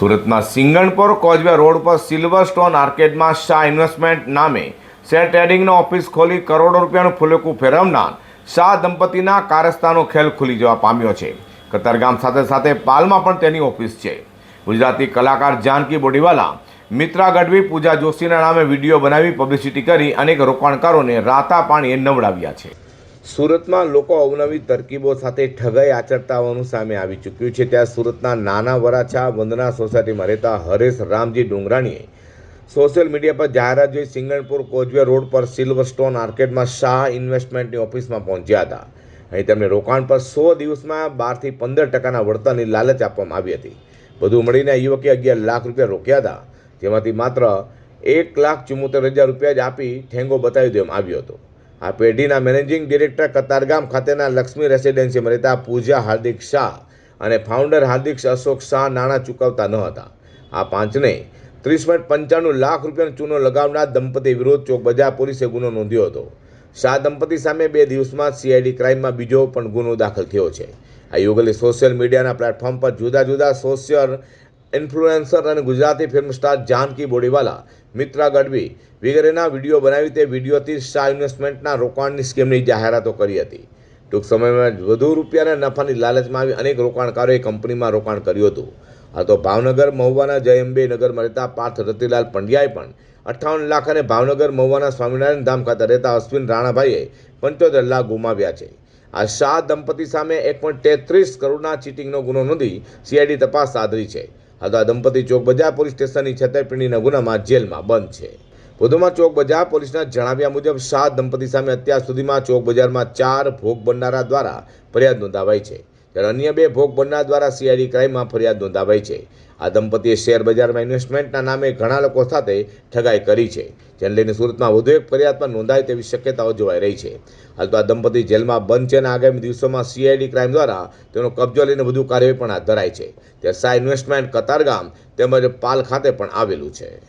સુરતના Singanpor causeway road પર silver stone આર્કેડમાં શાહ ઇન્વેસ્ટમેન્ટ નામે શેર ટ્રેડિંગનો ઓફિસ ખોલી કરોડો રૂપિયાનું ફુલેકું ફેરવનાર શાહ દંપતીના કારસ્તાનો ખેલ ખુલી જવા પામ્યો છે. કતારગામ સાથે સાથે પાલમાં પણ તેની ઓફિસ છે. ગુજરાતી કલાકાર જાનકી બોડીવાલા, મિત્રા ગઢવી, પૂજા જોશીના નામે વીડિયો બનાવી પબ્લિસિટી કરી અનેક રોકાણકારોને રાતા પાણીએ નવડાવ્યા છે. સુરતમાં લોકો અવનવી તરકીબો સાથે ઠગાઈ આચરતા હોવાનું સામે આવી ચૂક્યું છે. ત્યાં સુરતના નાના વરાછા વંદના સોસાયટીમાં રહેતા હરેશ રામજી ડુંગરાણીએ સોશિયલ મીડિયા પર જાહેરાત જોઈ સિંગણપુર કોચવે રોડ પર સિલ્વર સ્ટોન આર્કેડમાં શાહ ઇન્વેસ્ટમેન્ટની ઓફિસમાં પહોંચ્યા હતા. અહીં તેમને રોકાણ પર સો દિવસમાં બારથી પંદર ટકાના વળતરની લાલચ આપવામાં આવી હતી. બધું મળીને યુવકે અગિયાર લાખ રૂપિયા રોક્યા હતા. જેમાંથી માત્ર એક લાખ ચુમ્મોતેર હજાર રૂપિયા જ આપી ઠેંગો બતાવી દેવામાં આવ્યો હતો. આ પેઢીના મેનેજિંગ ડિરેક્ટર કતારગામ ખાતેના લક્ષ્મી રેસિડેન્સીમાં રહેતા પૂજા હાર્દિક શાહ અને ફાઉન્ડર હાર્દિક અશોક શાહ નાણાં ચૂકવતા ન હતા. આ પાંચને ત્રીસ પોઈન્ટ પંચાણું લાખ રૂપિયાનો ચૂનો લગાવનાર દંપતી વિરોધ ચોક બજાર પોલીસે ગુનો નોંધ્યો હતો. શાહ દંપતી સામે બે દિવસમાં સીઆઈડી ક્રાઇમમાં બીજો પણ ગુનો દાખલ થયો છે. આ યુગલે સોશિયલ મીડિયાના પ્લેટફોર્મ પર જુદા જુદા સોશિયલ ઇન્ફ્લુએન્સર અને ગુજરાતી ફિલ્મ સ્ટાર જાનકી બોડીવાલા, મિત્રા ગઢવી વગેરેના વીડિયો બનાવી તે વિડીયોથી શાહ ઇન્વેસ્ટમેન્ટના રોકાણની સ્કીમની જાહેરાતો કરી હતી. ટૂંક સમયમાં વધુ રૂપિયાના નફાની લાલચમાં આવી અનેક રોકાણકારોએ કંપનીમાં રોકાણ કર્યું હતું. આ તો ભાવનગર, મહુવાના, જયંબે નગરમાં રહેતા પાર્થ રતિલાલ પંડ્યાએ પણ અઠ્ઠાવન લાખ અને ભાવનગર, મહુવાના સ્વામિનારાયણ ધામ ખાતે રહેતા અશ્વિન રાણાભાઈએ પંચોતેર લાખ ગુમાવ્યા છે. આ શાહ દંપતી સામે એક પોઈન્ટ તેત્રીસ કરોડના ચીટિંગનો ગુનો નોંધી સીઆઈડી તપાસ સાધરી છે. હાલ તો આ દંપતી ચોક બજાર પોલીસ સ્ટેશનની છેતરપિંડીના ગુનામાં જેલમાં બંધ છે. વધુમાં ચોક બજાર પોલીસના જણાવ્યા મુજબ શાહ દંપતી સામે અત્યાર સુધીમાં ચોક બજારમાં ચાર ભોગ બનનારા દ્વારા ફરિયાદ નોંધાવાઈ છે. જ્યારે અન્ય બે ભોગ બનનાર દ્વારા સીઆઈડી ક્રાઇમમાં ફરિયાદ નોંધાવાઈ છે. આ દંપતીએ શેર બજારમાં ઇન્વેસ્ટમેન્ટના નામે ઘણા લોકો સાથે ઠગાઈ કરી છે. જેને લઈને સુરતમાં વધુ એક ફરિયાદ પણ નોંધાય તેવી શક્યતાઓ જોવાઈ રહી છે. હાલ તો આ દંપતી જેલમાં બંધ છે અને આગામી દિવસોમાં સીઆઈડી ક્રાઇમ દ્વારા તેનો કબજો લઈને વધુ કાર્યવાહી પણ હાથ ધરાય છે. ત્યારે સા ઇન્વેસ્ટમેન્ટ કતારગામ તેમજ પાલ ખાતે પણ આવેલું છે.